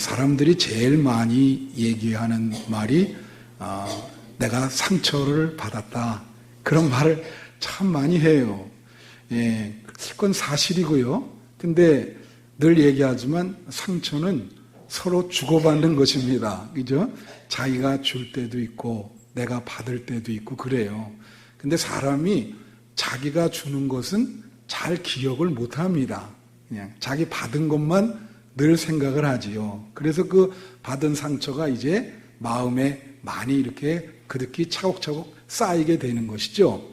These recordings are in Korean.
사람들이 제일 많이 얘기하는 말이 어, 내가 상처를 받았다. 그런 말을 참 많이 해요. 예, 그건 사실이고요. 근데 늘 얘기하지만 상처는 서로 주고받는 것입니다. 그죠? 자기가 줄 때도 있고 내가 받을 때도 있고 그래요. 근데 사람이 자기가 주는 것은 잘 기억을 못 합니다. 그냥 자기 받은 것만 늘 생각을 하지요. 그래서 그 받은 상처가 이제 마음에 많이 이렇게 그득히 차곡차곡 쌓이게 되는 것이죠.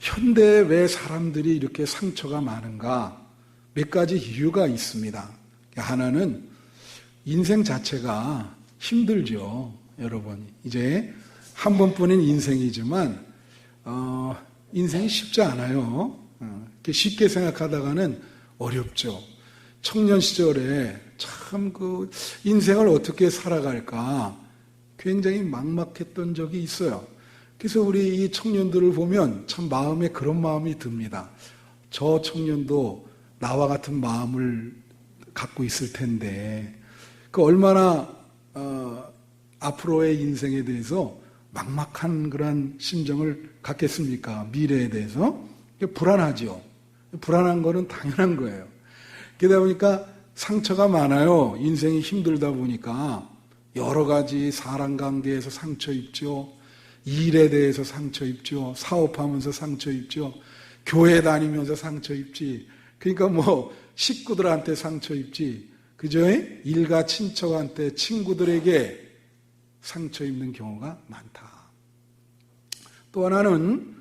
현대에 왜 사람들이 이렇게 상처가 많은가? 몇 가지 이유가 있습니다. 하나는 인생 자체가 힘들죠. 여러분. 이제 한 번뿐인 인생이지만, 어, 인생이 쉽지 않아요. 어, 쉽게 생각하다가는 어렵죠. 청년 시절에 참 그 인생을 어떻게 살아갈까 굉장히 막막했던 적이 있어요. 그래서 우리 이 청년들을 보면 참 마음에 그런 마음이 듭니다. 저 청년도 나와 같은 마음을 갖고 있을 텐데, 그 얼마나, 어, 앞으로의 인생에 대해서 막막한 그런 심정을 갖겠습니까? 미래에 대해서. 불안하죠. 불안한 거는 당연한 거예요. 그러다 보니까 상처가 많아요. 인생이 힘들다 보니까 여러 가지 사람 관계에서 상처 입죠. 일에 대해서 상처 입죠. 사업하면서 상처 입죠. 교회 다니면서 상처 입지. 그러니까 뭐 식구들한테 상처 입지. 그죠? 일가 친척한테 친구들에게 상처 입는 경우가 많다. 또 하나는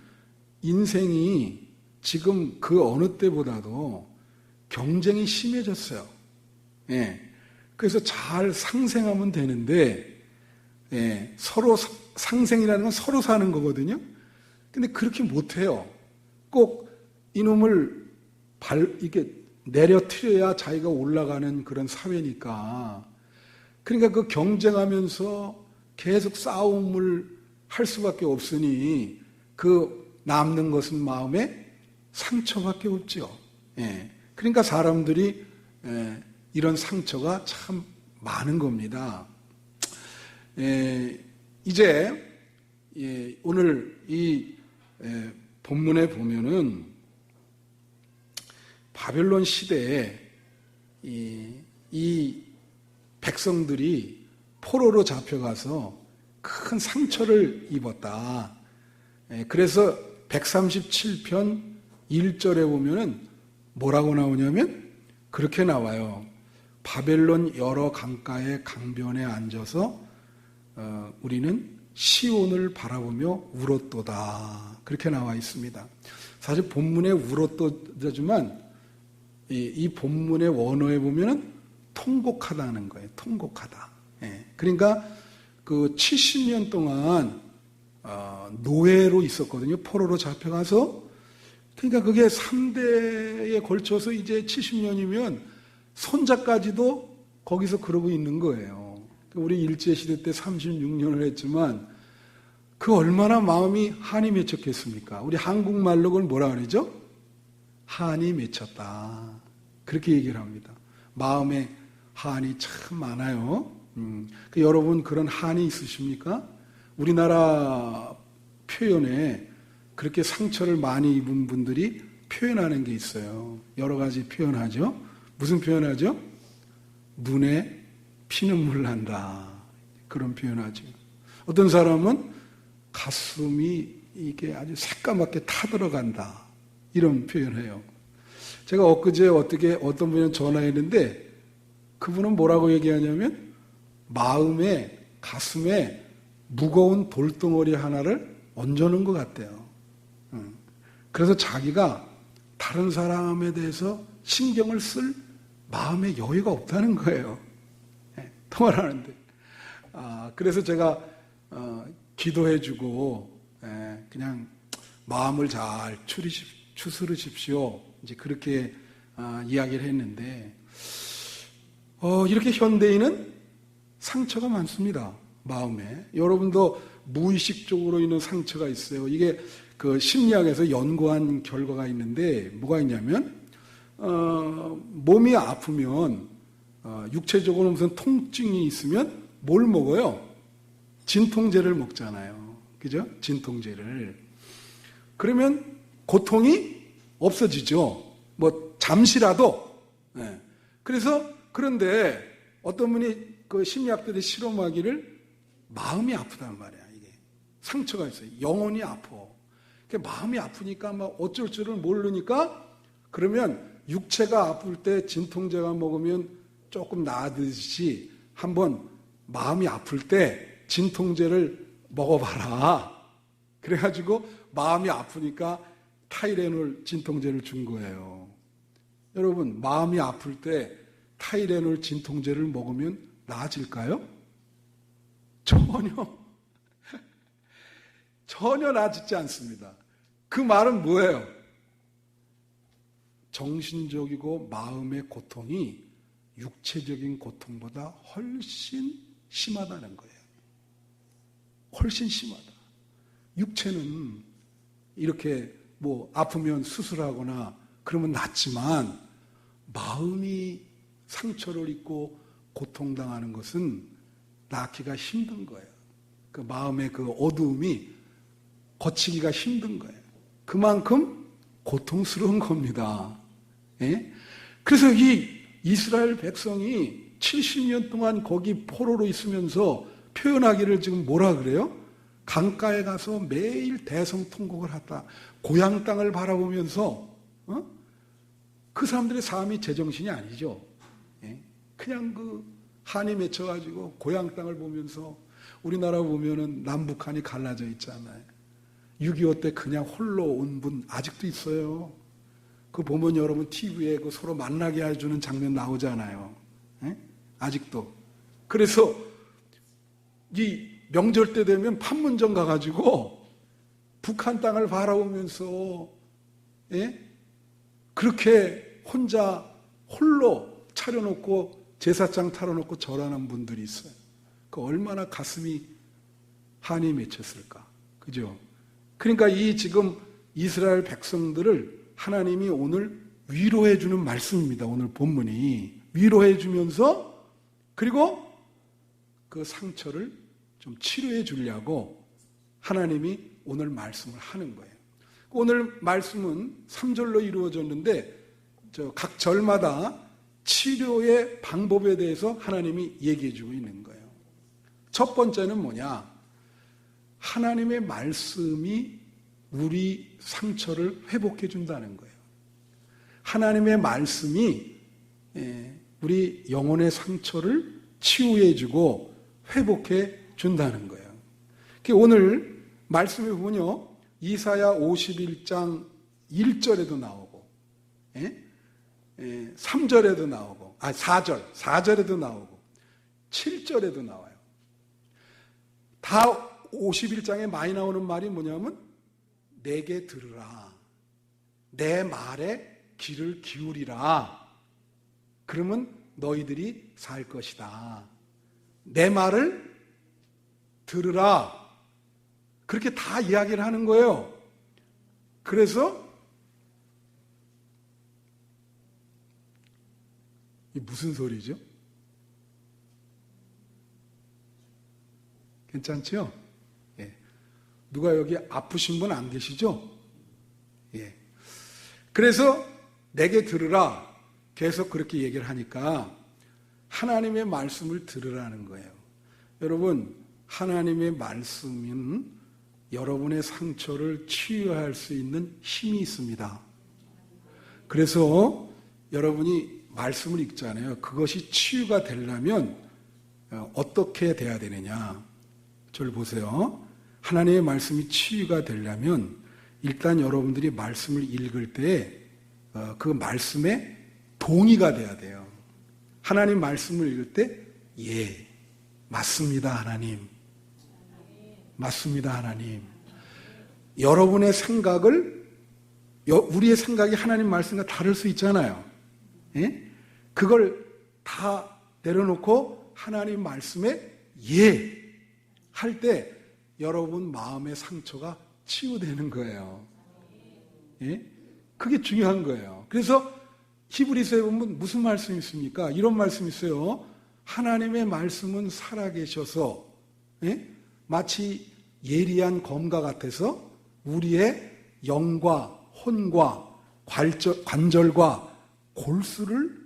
인생이 지금 그 어느 때보다도 경쟁이 심해졌어요. 예. 그래서 잘 상생하면 되는데, 예. 서로 상생이라는 건 서로 사는 거거든요. 근데 그렇게 못해요. 꼭 이놈을 발, 이게 내려트려야 자기가 올라가는 그런 사회니까. 그러니까 그 경쟁하면서 계속 싸움을 할 수밖에 없으니 그 남는 것은 마음에 상처밖에 없죠. 예. 그러니까 사람들이 예, 이런 상처가 참 많은 겁니다. 예, 이제 예, 오늘 이 본문에 보면은 바벨론 시대에 이, 백성들이 포로로 잡혀가서 큰 상처를 입었다. 그래서 137편 1절에 보면은 뭐라고 나오냐면 그렇게 나와요. 바벨론 여러 강가의 강변에 앉아서 어, 우리는 시온을 바라보며 울었도다. 그렇게 나와 있습니다. 사실 본문에 울었도지만 이, 이 본문의 원어에 보면은 통곡하다는 거예요. 통곡하다. 예. 그러니까 그 70년 동안 어, 노예로 있었거든요. 포로로 잡혀가서 그러니까 그게 3대에 걸쳐서 이제 70년이면 손자까지도 거기서 그러고 있는 거예요. 우리 일제시대 때 36년을 했지만 그 얼마나 마음이 한이 맺혔겠습니까? 우리 한국말로 그걸 뭐라 그러죠? 한이 맺혔다. 그렇게 얘기를 합니다. 마음에 한이 참 많아요. 음, 그 여러분 그런 한이 있으십니까? 우리나라 표현에 그렇게 상처를 많이 입은 분들이 표현하는 게 있어요. 여러 가지 표현하죠. 무슨 표현하죠? 눈에 피눈물 난다. 그런 표현하죠. 어떤 사람은 가슴이 이게 아주 새까맣게 타들어간다. 이런 표현해요. 제가 엊그제 어떻게 어떤 분이 전화했는데 그분은 뭐라고 얘기하냐면 마음에 가슴에 무거운 돌덩어리 하나를 얹어놓은 것 같대요. 그래서 자기가 다른 사람에 대해서 신경을 쓸 마음의 여유가 없다는 거예요. 네, 통화를 하는데. 아, 그래서 제가 어, 기도해주고 예, 그냥 마음을 잘 추스르십시오. 이제 그렇게 아, 이야기를 했는데 어, 이렇게 현대인은 상처가 많습니다. 마음에 여러분도 무의식적으로 있는 상처가 있어요. 이게 그 심리학에서 연구한 결과가 있는데 뭐가 있냐면 어, 몸이 아프면 어, 육체적으로 무슨 통증이 있으면 뭘 먹어요? 진통제를 먹잖아요. 그죠? 진통제를. 그러면 고통이 없어지죠. 뭐 잠시라도. 예. 그래서 그런데 어떤 분이 그 심리학들이 실험하기를 마음이 아프단 말이야 이게 상처가 있어요. 영혼이 아파. 그 마음이 아프니까 막 어쩔 줄을 모르니까 그러면 육체가 아플 때 진통제가 먹으면 조금 나아지듯이 한번 마음이 아플 때 진통제를 먹어봐라. 그래가지고 마음이 아프니까 타이레놀 진통제를 준 거예요. 여러분 마음이 아플 때 타이레놀 진통제를 먹으면 나아질까요? 전혀 전혀 나아지지 않습니다. 그 말은 뭐예요? 정신적이고 마음의 고통이 육체적인 고통보다 훨씬 심하다는 거예요. 훨씬 심하다. 육체는 이렇게 뭐 아프면 수술하거나 그러면 낫지만 마음이 상처를 입고 고통당하는 것은 낫기가 힘든 거예요. 그 마음의 그 어두움이 거치기가 힘든 거예요. 그만큼 고통스러운 겁니다. 예? 그래서 이 이스라엘 백성이 70년 동안 거기 포로로 있으면서 표현하기를 지금 뭐라 그래요? 강가에 가서 매일 대성통곡을 하다. 고향 땅을 바라보면서 어? 그 사람들의 삶이 제정신이 아니죠. 예? 그냥 그 한이 맺혀가지고 고향 땅을 보면서 우리나라 보면은 남북한이 갈라져 있잖아요. 6.25 때 그냥 홀로 온 분 아직도 있어요. 그 보면 여러분 TV에 그 서로 만나게 해주는 장면 나오잖아요. 예? 아직도. 그래서 이 명절 때 되면 판문점 가가지고 북한 땅을 바라보면서 예? 그렇게 혼자 홀로 차려놓고 제사장 타려놓고 절하는 분들이 있어요. 그 얼마나 가슴이 한이 맺혔을까. 그죠? 그러니까 이 지금 이스라엘 백성들을 하나님이 오늘 위로해 주는 말씀입니다. 오늘 본문이. 위로해 주면서 그리고 그 상처를 좀 치료해 주려고 하나님이 오늘 말씀을 하는 거예요. 오늘 말씀은 3절로 이루어졌는데 각 절마다 치료의 방법에 대해서 하나님이 얘기해 주고 있는 거예요. 첫 번째는 뭐냐? 하나님의 말씀이 우리 상처를 회복해 준다는 거예요. 하나님의 말씀이 예, 우리 영혼의 상처를 치유해 주고 회복해 준다는 거예요. 오늘 말씀에 보면요. 이사야 51장 1절에도 나오고, 예? 예, 3절에도 나오고, 아, 4절, 4절에도 나오고, 7절에도 나와요. 다 51장에 많이 나오는 말이 뭐냐면, 내게 들으라. 내 말에 귀를 기울이라. 그러면 너희들이 살 것이다. 내 말을 들으라. 그렇게 다 이야기를 하는 거예요. 그래서 이 무슨 소리죠? 괜찮죠? 예. 누가 여기 아프신 분 안 계시죠? 예. 그래서 내게 들으라 계속 그렇게 얘기를 하니까 하나님의 말씀을 들으라는 거예요. 여러분, 하나님의 말씀은 여러분의 상처를 치유할 수 있는 힘이 있습니다. 그래서 여러분이 말씀을 읽잖아요. 그것이 치유가 되려면 어, 어떻게 돼야 되느냐? 저를 보세요. 하나님의 말씀이 치유가 되려면 일단 여러분들이 말씀을 읽을 때그 어, 말씀에 동의가 돼야 돼요. 하나님 말씀을 읽을 때, 예, 맞습니다, 하나님. 맞습니다, 하나님. 여러분의 생각을 우리의 생각이 하나님 말씀과 다를 수 있잖아요. 예? 그걸 다 내려놓고 하나님 말씀에 예 할 때 여러분 마음의 상처가 치유되는 거예요. 예? 그게 중요한 거예요. 그래서 히브리서에 보면 무슨 말씀이 있습니까? 이런 말씀이 있어요. 하나님의 말씀은 살아계셔서 예? 마치 예리한 검과 같아서 우리의 영과 혼과 관절, 관절과 골수를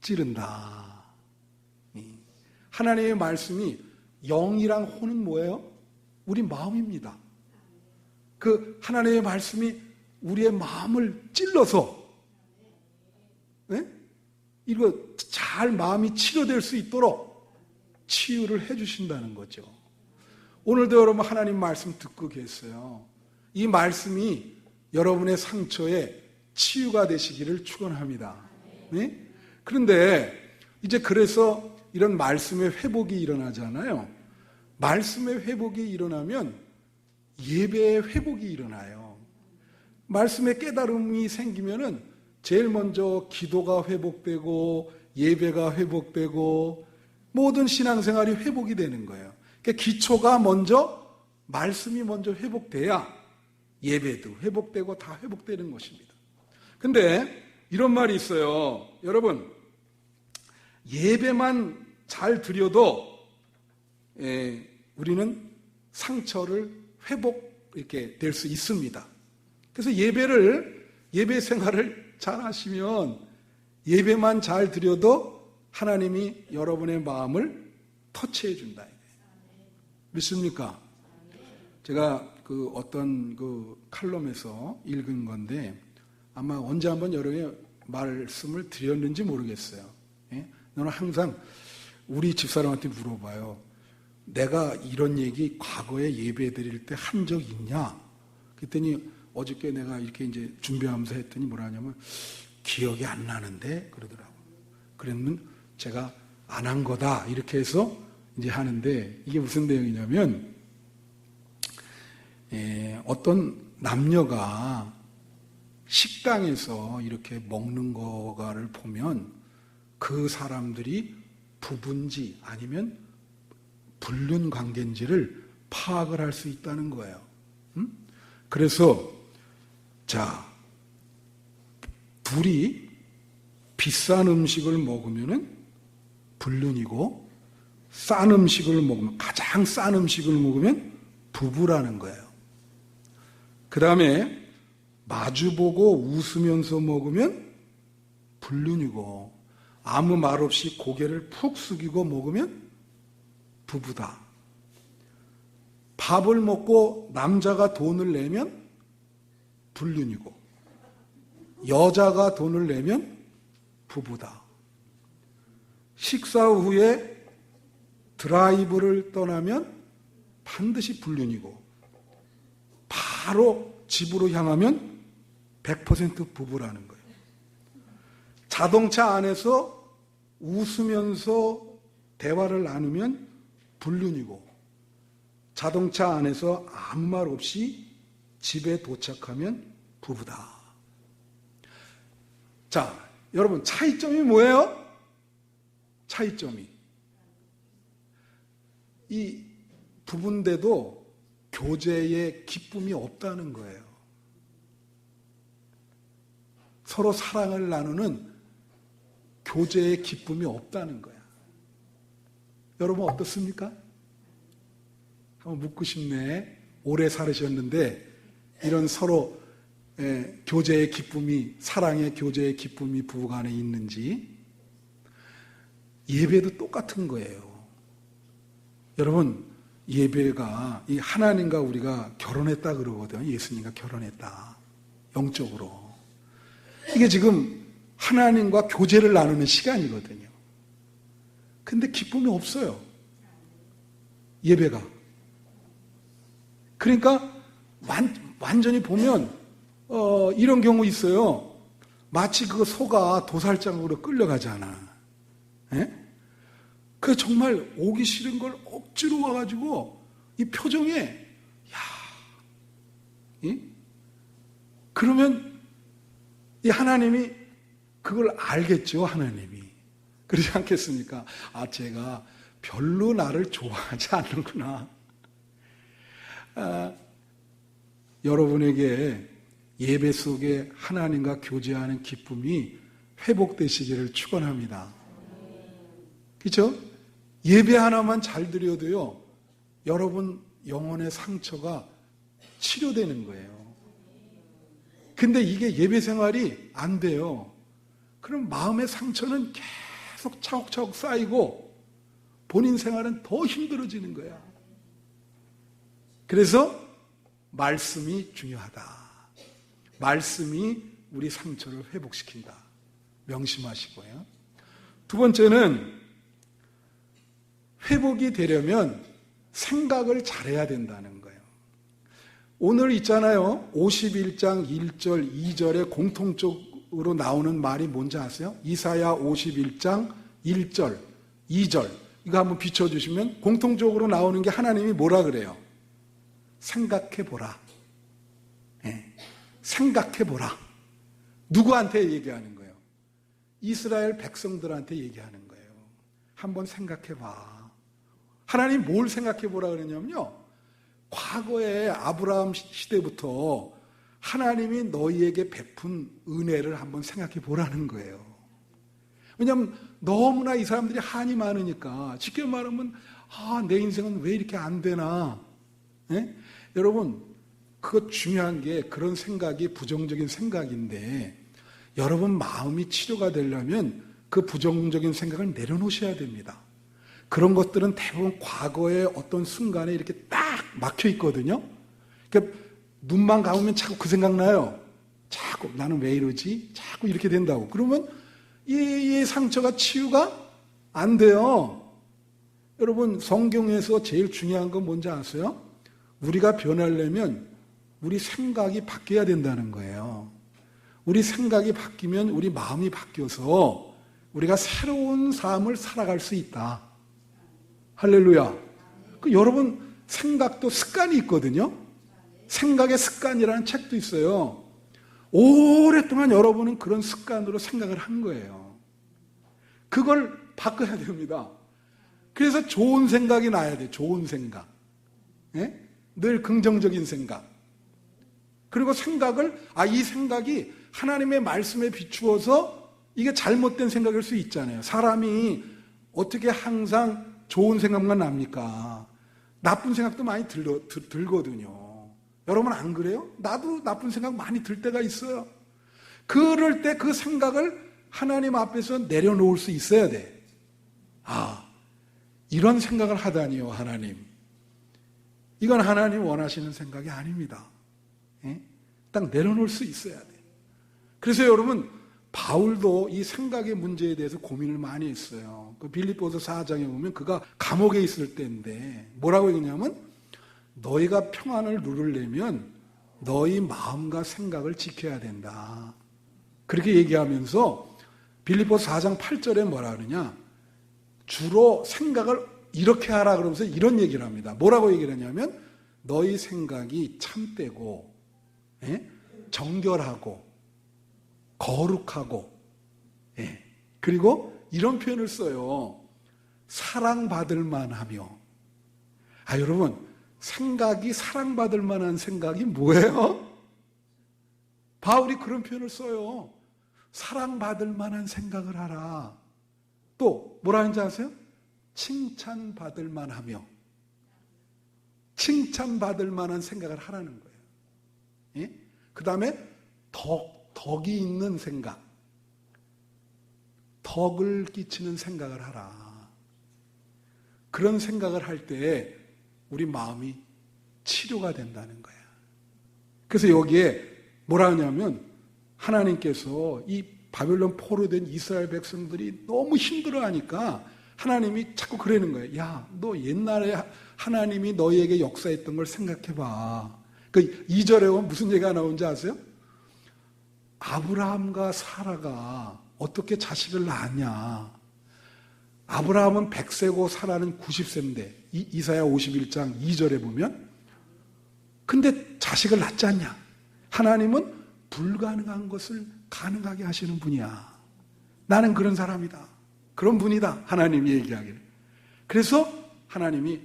찌른다. 예. 하나님의 말씀이 영이랑 혼은 뭐예요? 우리 마음입니다. 그 하나님의 말씀이 우리의 마음을 찔러서 네? 이거 잘 마음이 치료될 수 있도록 치유를 해주신다는 거죠. 오늘도 여러분 하나님 말씀 듣고 계세요. 이 말씀이 여러분의 상처에 치유가 되시기를 축원합니다. 네? 그런데 이제 그래서 이런 말씀의 회복이 일어나잖아요. 말씀의 회복이 일어나면 예배의 회복이 일어나요. 말씀의 깨달음이 생기면은 제일 먼저 기도가 회복되고 예배가 회복되고 모든 신앙생활이 회복이 되는 거예요. 그러니까 기초가 먼저 말씀이 먼저 회복돼야 예배도 회복되고 다 회복되는 것입니다. 근데 이런 말이 있어요. 여러분 예배만 잘 드려도 예, 우리는 상처를 회복 이렇게 될 수 있습니다. 그래서 예배를 예배 생활을 잘 하시면 예배만 잘 드려도 하나님이 여러분의 마음을 터치해 준다. 믿습니까? 제가 그 어떤 그 칼럼에서 읽은 건데 아마 언제 한번 여러분의 말씀을 드렸는지 모르겠어요. 예? 너는 항상 우리 집사람한테 물어봐요. 내가 이런 얘기 과거에 예배 드릴 때 한 적 있냐? 그랬더니 어저께 내가 이렇게 이제 준비하면서 했더니 뭐라 하냐면 기억이 안 나는데 그러더라고. 그러면 제가 안 한 거다. 이렇게 해서 이제 하는데 이게 무슨 내용이냐면 예, 어떤 남녀가 식당에서 이렇게 먹는 거를 보면 그 사람들이 부부인지 아니면 불륜 관계인지를 파악을 할 수 있다는 거예요. 음? 그래서 자 둘이 비싼 음식을 먹으면은 불륜이고 싼 음식을 먹으면 가장 싼 음식을 먹으면 부부라는 거예요. 그 다음에 마주보고 웃으면서 먹으면 불륜이고 아무 말 없이 고개를 푹 숙이고 먹으면 부부다. 밥을 먹고 남자가 돈을 내면 불륜이고 여자가 돈을 내면 부부다. 식사 후에 드라이브를 떠나면 반드시 불륜이고 바로 집으로 향하면 100% 부부라는 거예요. 자동차 안에서 웃으면서 대화를 나누면 불륜이고 자동차 안에서 아무 말 없이 집에 도착하면 부부다. 자, 여러분 차이점이 뭐예요? 차이점이 이 부부인데도 교제의 기쁨이 없다는 거예요. 서로 사랑을 나누는 교제의 기쁨이 없다는 거야. 여러분 어떻습니까? 한번 묻고 싶네. 오래 살으셨는데 이런 서로 예, 교제의 기쁨이 사랑의 교제의 기쁨이 부부간에 있는지 예배도 똑같은 거예요. 여러분 예배가 이 하나님과 우리가 결혼했다 그러거든요. 예수님과 결혼했다. 영적으로. 이게 지금 하나님과 교제를 나누는 시간이거든요. 근데 기쁨이 없어요. 예배가. 그러니까 완, 완전히 보면 어, 이런 경우 있어요. 마치 그 소가 도살장으로 끌려가잖아. 예? 그 정말 오기 싫은 걸 억지로 와가지고 이 표정에 야, 예? 그러면 이 하나님이 그걸 알겠죠, 하나님이. 그러지 않겠습니까? 아, 제가 별로 나를 좋아하지 않는구나. 아, 여러분에게 예배 속에 하나님과 교제하는 기쁨이 회복되시기를 축원합니다. 그렇죠? 예배 하나만 잘 드려도요. 여러분 영혼의 상처가 치료되는 거예요. 근데 이게 예배 생활이 안 돼요. 그럼 마음의 상처는 계속 차곡차곡 쌓이고 본인 생활은 더 힘들어지는 거야. 그래서 말씀이 중요하다. 말씀이 우리 상처를 회복시킨다. 명심하시고요. 두 번째는 회복이 되려면 생각을 잘해야 된다는 거예요. 오늘 있잖아요. 51장 1절, 2절에 공통적 으로 나오는 말이 뭔지 아세요? 이사야 51장 1절, 2절. 이거 한번 비춰주시면 공통적으로 나오는 게 하나님이 뭐라 그래요? 생각해 보라. 예. 생각해 보라. 누구한테 얘기하는 거예요? 이스라엘 백성들한테 얘기하는 거예요. 한번 생각해 봐. 하나님 뭘 생각해 보라 그러냐면요. 과거에 아브라함 시대부터 하나님이 너희에게 베푼 은혜를 한번 생각해 보라는 거예요. 왜냐하면 너무나 이 사람들이 한이 많으니까 쉽게 말하면 아, 내 인생은 왜 이렇게 안 되나? 예? 여러분, 그것 중요한 게 그런 생각이 부정적인 생각인데 여러분 마음이 치료가 되려면 그 부정적인 생각을 내려놓으셔야 됩니다. 그런 것들은 대부분 과거의 어떤 순간에 이렇게 딱 막혀 있거든요. 그러니까 눈만 감으면 자꾸 그 생각 나요. 자꾸 나는 왜 이러지? 자꾸 이렇게 된다고. 그러면 이, 이 상처가 치유가 안 돼요. 여러분 성경에서 제일 중요한 건 뭔지 아세요? 우리가 변하려면 우리 생각이 바뀌어야 된다는 거예요. 우리 생각이 바뀌면 우리 마음이 바뀌어서 우리가 새로운 삶을 살아갈 수 있다. 할렐루야. 그 여러분 생각도 습관이 있거든요. 생각의 습관이라는 책도 있어요. 오랫동안 여러분은 그런 습관으로 생각을 한 거예요. 그걸 바꿔야 됩니다. 그래서 좋은 생각이 나야 돼. 좋은 생각. 예? 늘 긍정적인 생각. 그리고 생각을 아 이 생각이 하나님의 말씀에 비추어서 이게 잘못된 생각일 수 있잖아요. 사람이 어떻게 항상 좋은 생각만 납니까? 나쁜 생각도 많이 들러, 들, 들거든요. 여러분 안 그래요? 나도 나쁜 생각 많이 들 때가 있어요. 그럴 때 그 생각을 하나님 앞에서 내려놓을 수 있어야 돼. 아, 이런 생각을 하다니요, 하나님. 이건 하나님 원하시는 생각이 아닙니다. 예? 딱 내려놓을 수 있어야 돼. 그래서 여러분, 바울도 이 생각의 문제에 대해서 고민을 많이 했어요. 그 빌립보서 4장에 보면 그가 감옥에 있을 때인데 뭐라고 했냐면 너희가 평안을 누리려면 너희 마음과 생각을 지켜야 된다. 그렇게 얘기하면서 빌립보서 4장 8절에 뭐라 그러냐? 주로 생각을 이렇게 하라 그러면서 이런 얘기를 합니다. 뭐라고 얘기를 하냐면 너희 생각이 참되고 예? 정결하고 거룩하고, 예. 그리고 이런 표현을 써요. 사랑받을 만하며. 아, 여러분, 생각이 사랑받을 만한 생각이 뭐예요? 바울이 그런 표현을 써요. 사랑받을 만한 생각을 하라. 또, 뭐라 하는지 아세요? 칭찬받을 만하며. 칭찬받을 만한 생각을 하라는 거예요. 예? 그 다음에 덕, 덕이 있는 생각, 덕을 끼치는 생각을 하라. 그런 생각을 할 때 우리 마음이 치료가 된다는 거야. 그래서 여기에 뭐라 하냐면 하나님께서 이 바벨론 포로 된 이스라엘 백성들이 너무 힘들어 하니까 하나님이 자꾸 그러는 거예요. 야, 너 옛날에 하나님이 너희에게 역사했던 걸 생각해 봐. 그 2절에 보면 무슨 얘기가 나오는지 아세요? 아브라함과 사라가 어떻게 자식을 낳았냐. 아브라함은 100세고 사라는 90세인데 이 사야 51장 2절에 보면 근데 자식을 낳지 않냐. 하나님은 불가능한 것을 가능하게 하시는 분이야. 나는 그런 사람이다. 그런 분이다. 하나님이 얘기하기를. 그래서 하나님이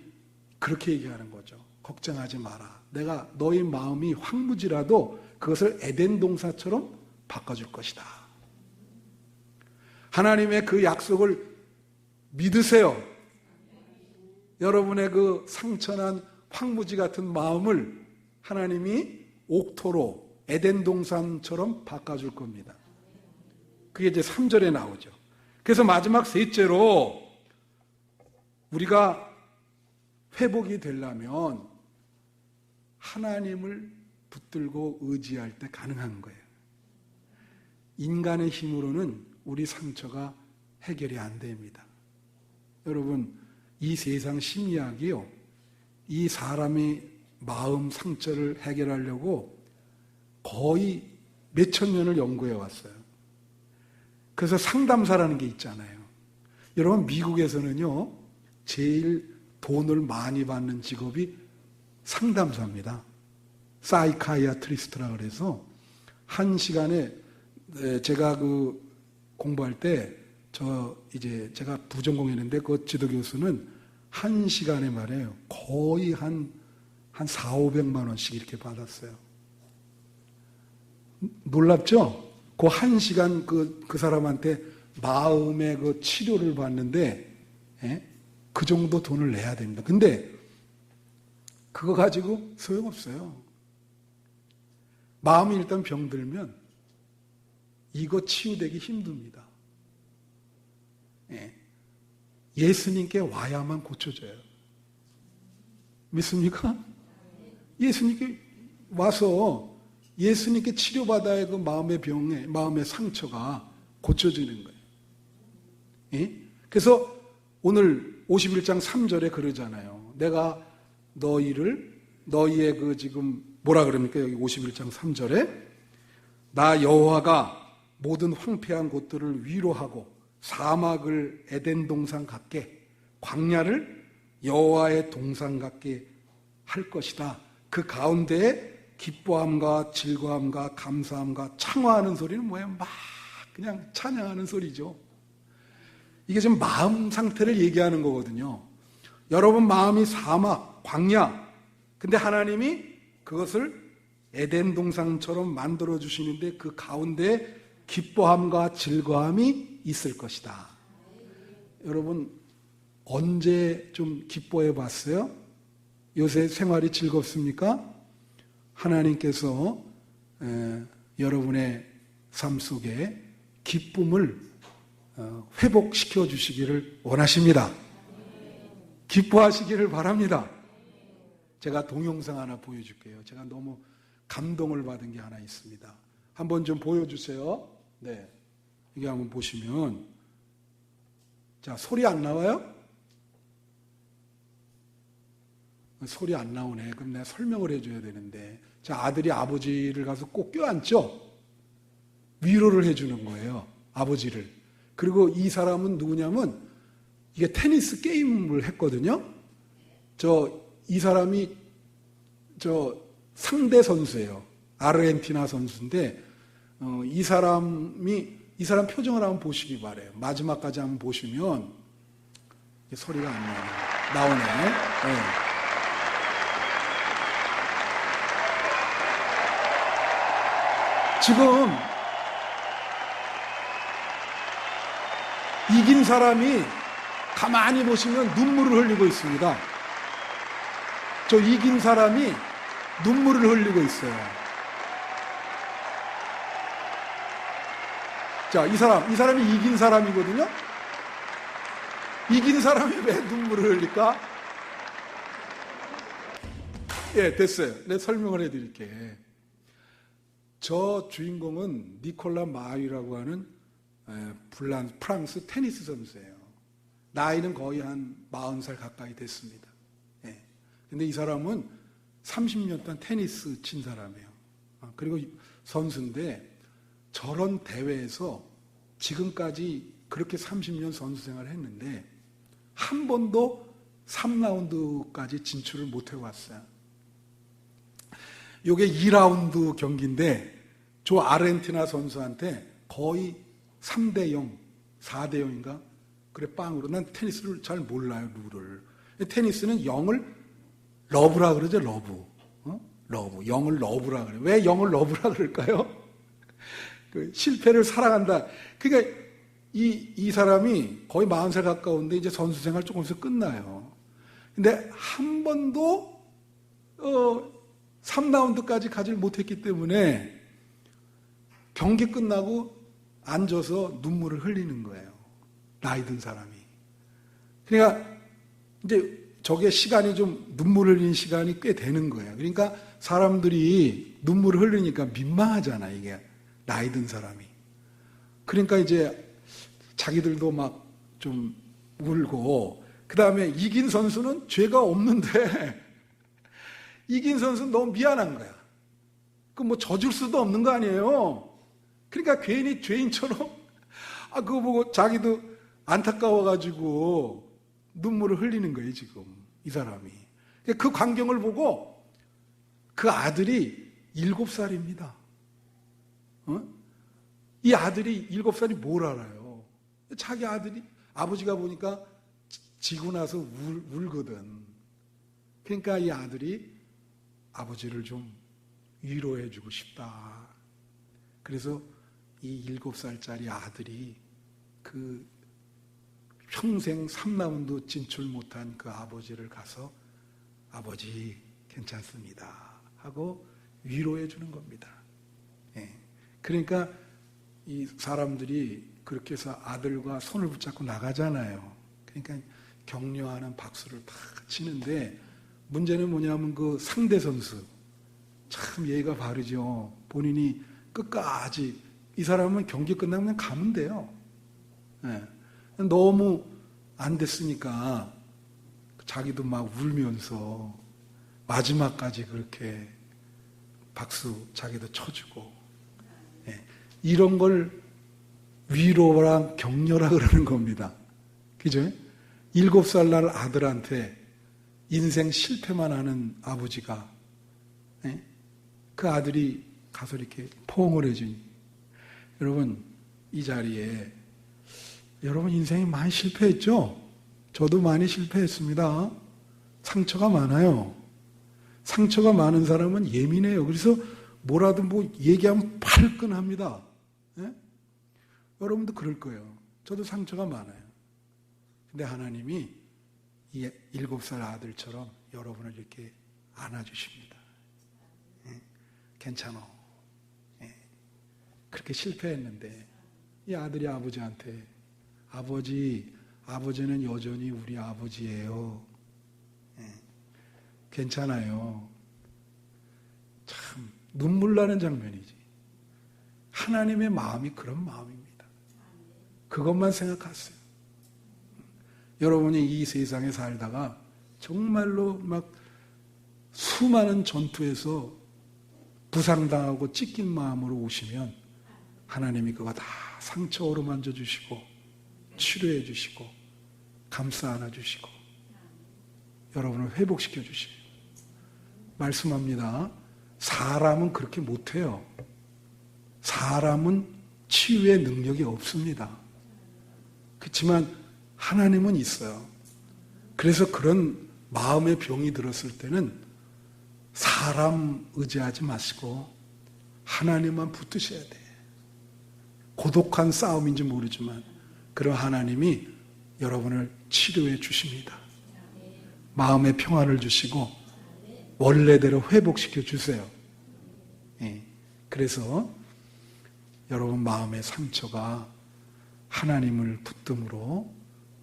그렇게 얘기하는 거죠. 걱정하지 마라. 내가 너희 마음이 황무지라도 그것을 에덴 동사처럼 바꿔줄 것이다. 하나님의 그 약속을 믿으세요. 여러분의 그 상처난 황무지 같은 마음을 하나님이 옥토로 에덴 동산처럼 바꿔줄 겁니다. 그게 이제 3절에 나오죠. 그래서 마지막 셋째로 우리가 회복이 되려면 하나님을 붙들고 의지할 때 가능한 거예요. 인간의 힘으로는 우리 상처가 해결이 안 됩니다. 여러분, 이 세상 심리학이요. 이 사람의 마음 상처를 해결하려고 거의 몇천 년을 연구해 왔어요. 그래서 상담사라는 게 있잖아요. 여러분, 미국에서는요, 제일 돈을 많이 받는 직업이 상담사입니다. 사이카이아트리스트라 그래서 한 시간에 에, 제가 그 공부할 때 저 이제 제가 부전공했는데 그 지도 교수는 한 시간에 말이에요. 거의 한, 한 4, 500만 원씩 이렇게 받았어요. 놀랍죠? 그 한 시간 그, 그 사람한테 마음의 그 치료를 받는데, 예? 그 정도 돈을 내야 됩니다. 근데 그거 가지고 소용없어요. 마음이 일단 병들면 이거 치유되기 힘듭니다. 예. 예수님께 와야만 고쳐져요. 믿습니까? 예수님께 와서 예수님께 치료받아야 그 마음의 병에, 마음의 상처가 고쳐지는 거예요. 예? 그래서 오늘 51장 3절에 그러잖아요. 내가 너희를, 너희의 그 지금 뭐라 그럽니까? 여기 51장 3절에 나 여호와가 모든 황폐한 곳들을 위로하고 사막을 에덴 동산 같게 광야를 여호와의 동산 같게 할 것이다. 그 가운데에 기뻐함과 즐거움과 감사함과 창화하는 소리는 뭐예요? 막 그냥 찬양하는 소리죠. 이게 지금 마음 상태를 얘기하는 거거든요. 여러분 마음이 사막, 광야. 근데 하나님이 그것을 에덴 동산처럼 만들어 주시는데 그 가운데 기뻐함과 즐거움이 있을 것이다. 여러분 언제 좀 기뻐해 봤어요? 요새 생활이 즐겁습니까? 하나님께서 에, 여러분의 삶 속에 기쁨을 어, 회복시켜 주시기를 원하십니다. 기뻐하시기를 바랍니다. 제가 동영상 하나 보여줄게요. 제가 너무 감동을 받은 게 하나 있습니다. 한번 좀 보여주세요. 네. 이게 한번 보시면, 자, 소리 안 나와요? 소리 안 나오네. 그럼 내가 설명을 해줘야 되는데. 자, 아들이 아버지를 가서 꼭 껴안죠? 위로를 해주는 거예요. 아버지를. 그리고 이 사람은 누구냐면, 이게 테니스 게임을 했거든요? 저, 이 사람이, 저, 상대 선수예요. 아르헨티나 선수인데, 어, 이 사람이, 이 사람 표정을 한번 보시기 바래요. 마지막까지 한번 보시면, 소리가 안 나네. 나오네. 네. 지금 이긴 사람이 가만히 보시면 눈물을 흘리고 있습니다. 저 이긴 사람이 눈물을 흘리고 있어요. 자, 이 사람, 이 사람이 이긴 사람이거든요? 이긴 사람이 왜 눈물을 흘릴까? 예, 됐어요. 내 설명을 해드릴게. 저 주인공은 니콜라 마유라고 하는 프랑스 테니스 선수예요. 나이는 거의 한 40살 가까이 됐습니다. 예. 근데 이 사람은 30년 동안 테니스 친 사람이에요. 아, 그리고 선수인데 저런 대회에서 지금까지 그렇게 30년 선수 생활을 했는데 한 번도 3라운드까지 진출을 못 해왔어요. 요게 2라운드 경기인데 저 아르헨티나 선수한테 거의 3대 0, 4대 0인가? 그래 빵으로 난 테니스를 잘 몰라요 룰을. 테니스는 0을 러브라 그러죠 러브. 어? 러브. 0을 러브라 그래. 왜 0을 러브라 그럴까요? 그 실패를 사랑한다. 그러니까 이, 이 사람이 거의 40살 가까운데 이제 선수 생활 조금 있어 끝나요. 근데 한 번도, 어, 3라운드까지 가질 못했기 때문에 경기 끝나고 앉아서 눈물을 흘리는 거예요. 나이 든 사람이. 그러니까 이제 저게 시간이 좀 눈물 흘리는 시간이 꽤 되는 거예요. 그러니까 사람들이 눈물을 흘리니까 민망하잖아, 이게. 나이 든 사람이. 그러니까 이제 자기들도 막 좀 울고, 그 다음에 이긴 선수는 죄가 없는데, 이긴 선수는 너무 미안한 거야. 그 뭐 져줄 수도 없는 거 아니에요? 그러니까 괜히 죄인처럼, 아, 그거 보고 자기도 안타까워가지고 눈물을 흘리는 거예요, 지금. 이 사람이. 그 광경을 보고 그 아들이 일곱 살입니다. 어? 이 아들이 일곱 살이 뭘 알아요? 자기 아들이 아버지가 보니까 지고 나서 울, 울거든. 그러니까 이 아들이 아버지를 좀 위로해주고 싶다. 그래서 이 일곱 살짜리 아들이 그 평생 3라운드 진출 못한 그 아버지를 가서 아버지 괜찮습니다. 하고 위로해 주는 겁니다. 예. 그러니까 이 사람들이 그렇게 해서 아들과 손을 붙잡고 나가잖아요. 그러니까 격려하는 박수를 다 치는데 문제는 뭐냐면 그 상대 선수 참 예의가 바르죠. 본인이 끝까지 이 사람은 경기 끝나면 가면 돼요. 예. 너무 안 됐으니까 자기도 막 울면서 마지막까지 그렇게 박수 자기도 쳐주고 예. 이런 걸 위로랑 격려라 그러는 겁니다. 그죠? 일곱 살 날 아들한테 인생 실패만 하는 아버지가 예? 그 아들이 가서 이렇게 포옹을 해주니 여러분 이 자리에 여러분 인생이 많이 실패했죠? 저도 많이 실패했습니다. 상처가 많아요. 상처가 많은 사람은 예민해요. 그래서 뭐라도 뭐 얘기하면 발끈합니다. 예? 여러분도 그럴 거예요. 저도 상처가 많아요. 근데 하나님이 이 일곱 살 아들처럼 여러분을 이렇게 안아주십니다. 예? 괜찮아. 예. 그렇게 실패했는데 이 아들이 아버지한테 아버지, 아버지는 여전히 우리 아버지예요. 예, 괜찮아요. 참 눈물 나는 장면이지. 하나님의 마음이 그런 마음입니다. 그것만 생각하세요. 여러분이 이 세상에 살다가 정말로 막 수많은 전투에서 부상당하고 찢긴 마음으로 오시면 하나님이 그거 다 상처 어루만져 주시고 치료해 주시고 감싸 안아 주시고 여러분을 회복시켜 주시고 말씀합니다. 사람은 그렇게 못해요. 사람은 치유의 능력이 없습니다. 그렇지만 하나님은 있어요. 그래서 그런 마음의 병이 들었을 때는 사람 의지하지 마시고 하나님만 붙드셔야 돼. 고독한 싸움인지 모르지만 그런 하나님이 여러분을 치료해 주십니다. 마음의 평안을 주시고 원래대로 회복시켜 주세요. 예. 그래서 여러분 마음의 상처가 하나님을 붙듦으로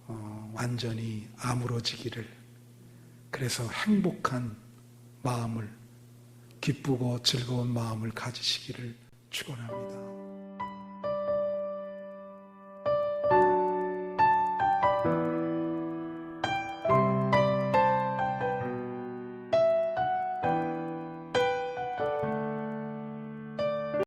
어, 완전히 아물어지기를 그래서 행복한 마음을 기쁘고 즐거운 마음을 가지시기를 축원합니다.